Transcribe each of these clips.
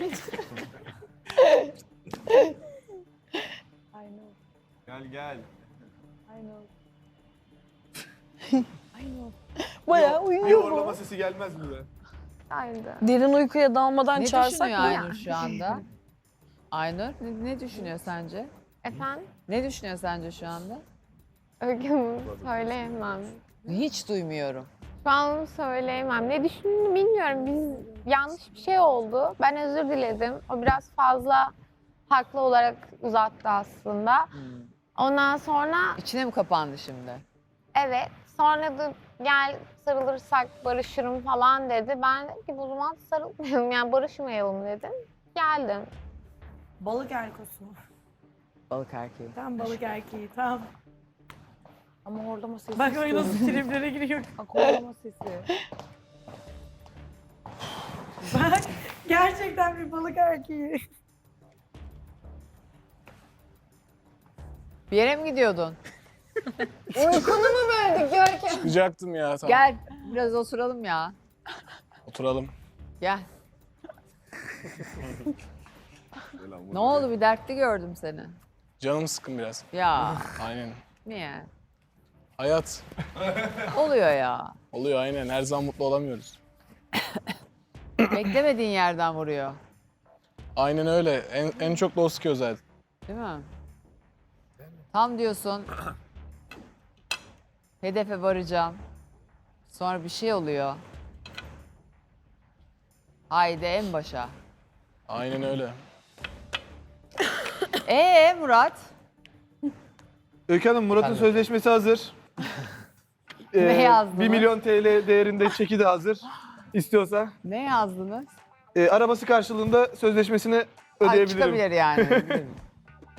I know, Gel gel. I know. I know. Bayağı Bir uyuyor horlama bu. sesi gelmez mi be? Haydi. Derin uykuya dalmadan Ne çağırsak düşünüyor mı? Aynur şu anda? Aynur ne, ne düşünüyor sence? Efendim? Ne düşünüyor sence şu anda? Öykü Hanım söyleyemem. Hiç duymuyorum. Şu an söyleyemem. Ne düşündüğünü bilmiyorum. Biz yanlış bir şey oldu. Ben özür diledim. O biraz fazla haklı olarak uzattı aslında. Ondan sonra İçine mi kapandı şimdi? evet sonra da gel sarılırsak barışırım falan dedi. Ben dedim ki bu zaman sarılmayalım yani barışmayalım dedim. Geldim. Balık erkosu. Balık erkeği. Tam balık erkeği tam. Ama horlama sesi Bak öyle istiyorum. nasıl triplere giriyor. Bak horlama sesi. Bak gerçekten bir balık erkeği. Bir yere mi gidiyordun? Uykunu mu böldük Görkem? Çıkacaktım ya tamam. Gel biraz oturalım ya. Oturalım. Gel. Ne oldu bir dertli gördüm seni. Canım sıkın biraz. Ya Aynen. niye? Hayat Oluyor ya. oluyor aynen. Her zaman mutlu olamıyoruz. Beklemediğin yerden vuruyor. Aynen öyle. En, en çok da o sıkıyor zaten. Değil mi? Tam diyorsun. Hedefe varacağım. Sonra bir şey oluyor. Haydi en başa. Aynen öyle. Ee Murat? Öykü Hanım Murat'ın sözleşmesi hazır. Ee, Ne yazdınız? 1 milyon TL değerinde çeki de hazır. İstiyorsa. Ne yazdınız? Ee, arabası karşılığında sözleşmesini Ay, ödeyebilirim. çıkabilir yani.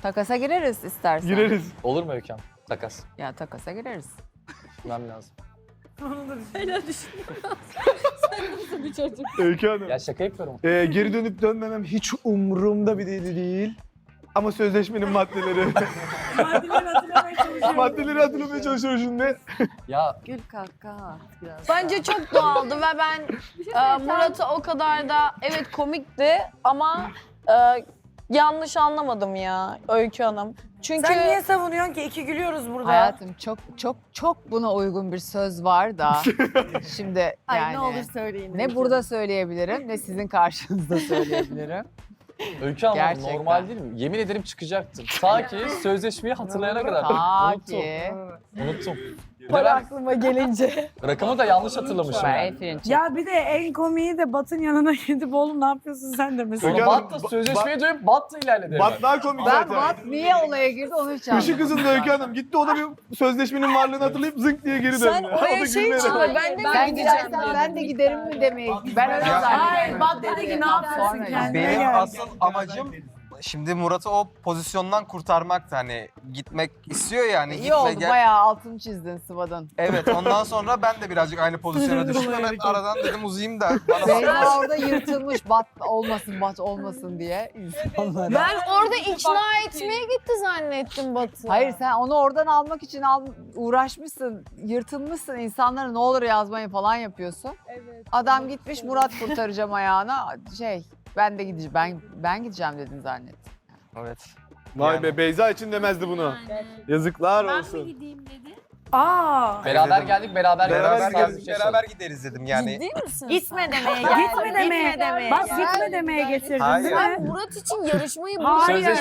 takasa gireriz istersen. Gireriz. Olur mu Öykü Hanım? Takas. Ya takasa gireriz. Bilmem lazım. Öykü Hanım. Ya şaka yapıyorum. Ee, geri dönüp dönmemem hiç umurumda bir değil değil. Ama sözleşmenin maddeleri. Çalışıyorum. Maddeleri hatırlamaya çalışıyorum şimdi. Ya Gül kahkaha at biraz. Bence çok doğaldı ve ben e, Murat'ı o kadar da evet komikti ama e, yanlış anlamadım ya Öykü Hanım. Çünkü Sen niye savunuyorsun ki? İki gülüyoruz burada. Hayatım çok çok çok buna uygun bir söz var da şimdi yani Ay ne olur söyleyin. ne burada söyleyebilirim ne sizin karşınızda söyleyebilirim. Öykü Hanım Gerçekten. normal değil mi? Yemin ederim çıkacaktım. Ta ki sözleşmeyi hatırlayana kadar. Ta Unuttum. ki Unuttum. Para aklıma gelince. rakamı da yanlış hatırlamışım yani. Ya bir de en komiği de Batın yanına gidip oğlum ne yapıyorsun sen demesi. Sonra Hanım, Bat da ba- sözleşmeye dönüp Bat da ilerledi. Bat daha komik Ben zaten. Bat niye olaya girdi onu hiç Işık anlamadım. kızın Öykü Hanım gitti o da bir sözleşmenin varlığını hatırlayıp zınk diye geri döndü. Sen O oraya da şey gülmeye çıkma ben de Ben gideceğim ben de giderim mi demeyi. Ben öyle Ya- zannediyorum. Ay Bat dedi ki ne yapıyorsun Sonra kendine Benim gel. asıl amacım şimdi Murat'ı o pozisyondan kurtarmaktı. Hani gitmek istiyor yani. İyi gitme oldu gel. bayağı altını çizdin Sıvadın. Evet ondan sonra ben de birazcık aynı pozisyona düştüm. Hemen aradan dedim uzayayım da bana Beyza orada yırtılmış bat olmasın bat olmasın diye insanlara. Ben orada ikna etmeye gitti zannettim Batı. Hayır sen onu oradan almak için al, uğraşmışsın, yırtılmışsın. İnsanlara ne olur yazmayı falan yapıyorsun. Evet. Adam gitmiş Murat kurtaracağım ayağına. Şey ben de gideceğim. Ben ben gideceğim dedin zannettim. Evet. Vay be Beyza için demezdi bunu. Yazıklar olsun. Aa. Beraber geldik, beraber, Beraber, geldik. gideriz, beraber gideriz dedim yani. Ciddi misin? Gitme demeye geldi. Gitme demeye. Bak geldi. gitme demeye getirdin Hayır. değil mi? Murat için yarışmayı Hayır. bırakıp Sözleşmeyi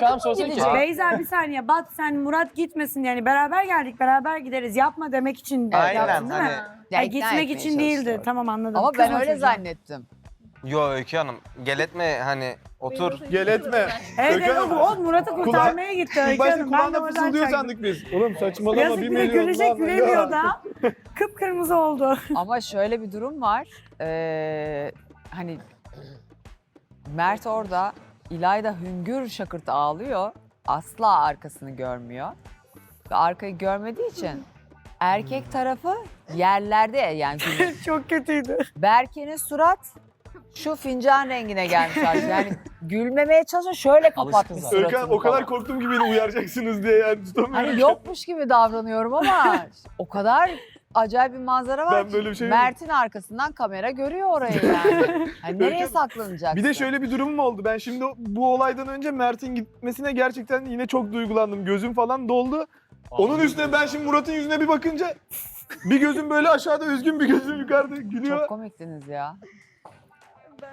yalnız mı sorsun ki. gideceksin? Beyza bir saniye Bat sen Murat gitmesin yani beraber geldik beraber gideriz yapma demek için Aynen yaptın değil mi? hani. Ya Ay, ikna gitmek etmeye için değildi tamam anladım. Ama ben Kızma öyle çocuğa. zannettim. Yo Öykü Hanım gel etme hani otur. Gel etme. Evet Öykü evet Hanım, o Murat'ı kurtarmaya gitti Öykü başta Hanım. Ben de kulağına oradan fısıldıyor çaktım. sandık biz. Oğlum saçmalama Yazık bir bir de milyon. gülecek lan. gülemiyor da. Kıpkırmızı oldu. Ama şöyle bir durum var. Ee, hani Mert orada İlayda hüngür şakırt ağlıyor. Asla arkasını görmüyor. Ve arkayı görmediği için erkek tarafı yerlerde yani Çok kötüydü. Berke'nin surat Şu fincan rengine gelmiş artık. Yani gülmemeye çalışıyor şöyle kapatmış Alışkın zaten. Öykü o kadar falan. korktum ki beni uyaracaksınız diye yani tutamıyorum. Hani yokmuş gibi davranıyorum ama o kadar acayip bir manzara var Ben ki. böyle bir şey Mert'in arkasından kamera görüyor orayı yani. Hani nereye Öykü- saklanacaksın? Bir de şöyle bir durumum oldu. Ben şimdi bu olaydan önce Mert'in gitmesine gerçekten yine çok duygulandım. Gözüm falan doldu. Onun üstüne ben şimdi Murat'ın yüzüne bir bakınca bir gözüm böyle aşağıda üzgün bir gözüm yukarıda gülüyor. Çok komiktiniz ya.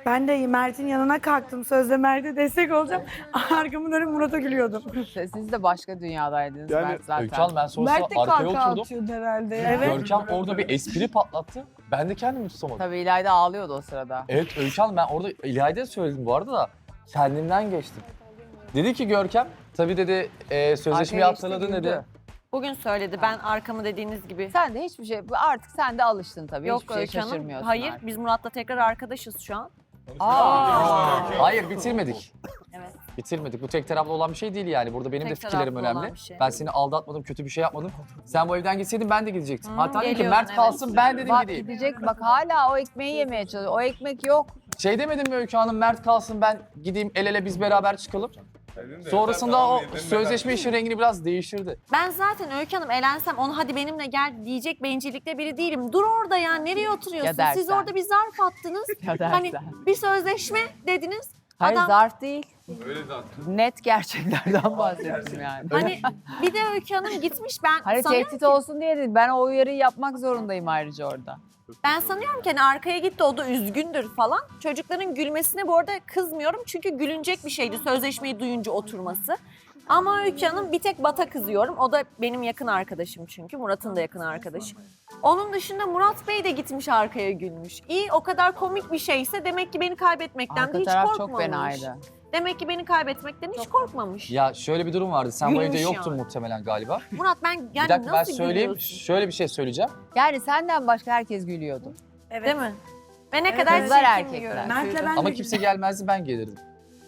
Ben de Mert'in yanına kalktım. Sözde Mert'e destek olacağım. Arkamı dönüp Murat'a gülüyordum. Siz de başka dünyadaydınız Yani- Mert zaten. Öykü Hanım ben sonrasında Mert de arkaya oturdum. atıyordu herhalde. Evet. Görkem orada bir espri patlattı. Ben de kendimi tutamadım. Tabii İlayda ağlıyordu o sırada. Evet Öykü Hanım ben orada İlayda'ya söyledim bu arada da kendimden geçtim. Dedi ki Görkem, tabii dedi e, sözleşmeyi Arkaya geçti, hatırladın güldü. Bugün söyledi ben arkamı dediğiniz gibi. Sen de hiçbir şey, artık sen de alıştın tabii. Yok hiçbir şey Öykü Hanım. şaşırmıyorsun Hayır artık. biz Murat'la tekrar arkadaşız şu an. Aa. Hayır bitirmedik. Evet. Bitirmedik. Bu tek taraflı olan bir şey değil yani. Burada benim de Tek fikirlerim taraflı olan önemli. bir şey. Ben seni aldatmadım, kötü bir şey yapmadım. Sen bu evden gitseydin ben de gidecektim. Hatta dedim ki geliyorum, Mert evet. kalsın ben dedim Bak gideyim. gidecek bak hala o ekmeği yemeye çalışıyor. O ekmek yok. Şey demedim mi Öykü Hanım Mert kalsın ben gideyim el ele biz beraber çıkalım. Sonrasında o sözleşme işin rengini biraz değiştirdi. Ben zaten Öykü Hanım elensem onu hadi benimle gel diyecek bencillikte biri değilim. Dur orada ya nereye oturuyorsun? dersen. Siz orada bir zarf attınız. Ya dersen. hani bir sözleşme dediniz. Hayır Adam- zarf değil. Net gerçeklerden bahsettim yani. Hani bir de Öykü Hanım gitmiş ben Hani sanıyorum, tehdit olsun diye değil. Ben o uyarıyı yapmak zorundayım ayrıca orada. ben sanıyorum ki hani arkaya gitti o da üzgündür falan. Çocukların gülmesine bu arada kızmıyorum çünkü gülünecek bir şeydi sözleşmeyi duyunca oturması. Ama Öykü Hanım bir tek Bat'a kızıyorum. O da benim yakın arkadaşım çünkü. Murat'ın da yakın arkadaşı. Onun dışında Murat Bey de gitmiş arkaya gülmüş. İyi o kadar komik bir şeyse demek ki beni kaybetmekten Arka de hiç taraf korkmamış. çok fenaydı. Demek ki beni kaybetmekten hiç korkmamış. Ya şöyle bir durum vardı. Sen bu evde Gülmüş yoktun yani. muhtemelen galiba. Murat ben yani bir dakika ben nasıl söyleyeyim. gülüyorsun? Şöyle bir şey söyleyeceğim. Yani senden başka herkes gülüyordu. Evet. Değil mi? Ve ne Evet, kadar. Kızlar çirkin erkekler. Mert'le ben Ama kimse gelmezdi ben gelirdim.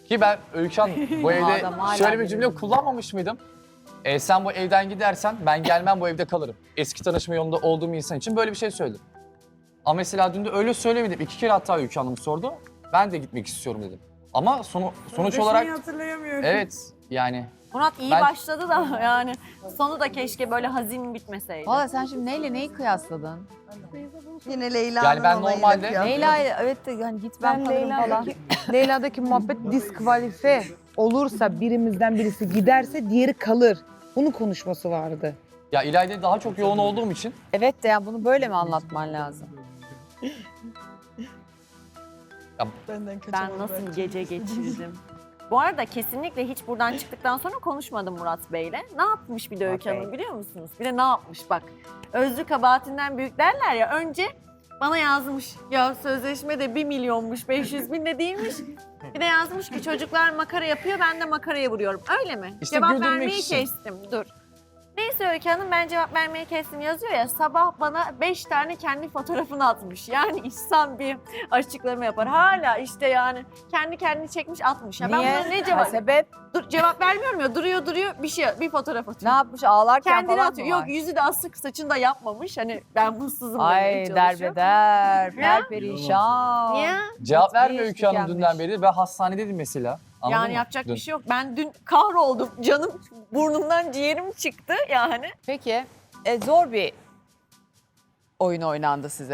Ki ben Öykü Hanım bu evde adam hala şöyle bir cümle kullanmamış mıydım? E, sen bu evden gidersen ben gelmem bu evde kalırım. Eski tanışma yolunda olduğum insan için böyle bir şey söyledim. Ama mesela dün de öyle söylemedim. İki kere hatta Öykü Hanım sordu. Ben de gitmek istiyorum dedim. Ama sonu, sonuç olarak hatırlayamıyorum. evet yani Murat iyi Ben- başladı da yani sonu da keşke böyle hazin bitmeseydi. Valla sen şimdi neyle neyi kıyasladın? Yine Leyla'nın yani ben olayıyla normalde Leyla evet de hani git ben, kalırım falan. Leyla'daki muhabbet diskvalifiye olursa birimizden birisi giderse diğeri kalır. Bunun konuşması vardı. ya İlayda'ya daha çok yoğun olduğum için Evet de yani bunu böyle mi anlatman lazım? ben nasıl gece geçirdim. Bu arada kesinlikle hiç buradan çıktıktan sonra konuşmadım Murat Bey'le. Ne yapmış bir de Öykü Hanım biliyor musunuz? Bir de ne yapmış bak. Özrü kabahatinden büyük derler ya. Önce bana yazmış ya sözleşme de 1 milyonmuş 500 bin de değilmiş. Bir de yazmış ki çocuklar makara yapıyor ben de makaraya vuruyorum. Öyle mi? İşte cevap güldürmek vermeyi için. kestim. Dur. Neyse Öykü Hanım ben cevap vermeyi kestim yazıyor ya sabah bana 5 tane kendi fotoğrafını atmış. Yani insan bir açıklama yapar. Hala işte yani kendi kendini çekmiş atmış. Ya ben Niye? buna ne cevap? sebep Dur, cevap vermiyorum ya duruyor duruyor bir şey bir fotoğraf ne atıyor. yapmış ağlarken Kendini falan atıyor. mı var? Yok yüzü de asık saçını da yapmamış. Hani ben mutsuzum demeye Ay çalışıyor. derbeder, Ya. perperişan. Niye? cevap vermiyor Öykü Hanım tükenmiş. dünden beri ve hastanedeydim mesela. Anladın yani mı? yapacak Dün. bir şey yok. Ben dün kahroldum. Canım burnumdan ciğerim çıktı yani. Peki e, zor bir oyun oynandı size.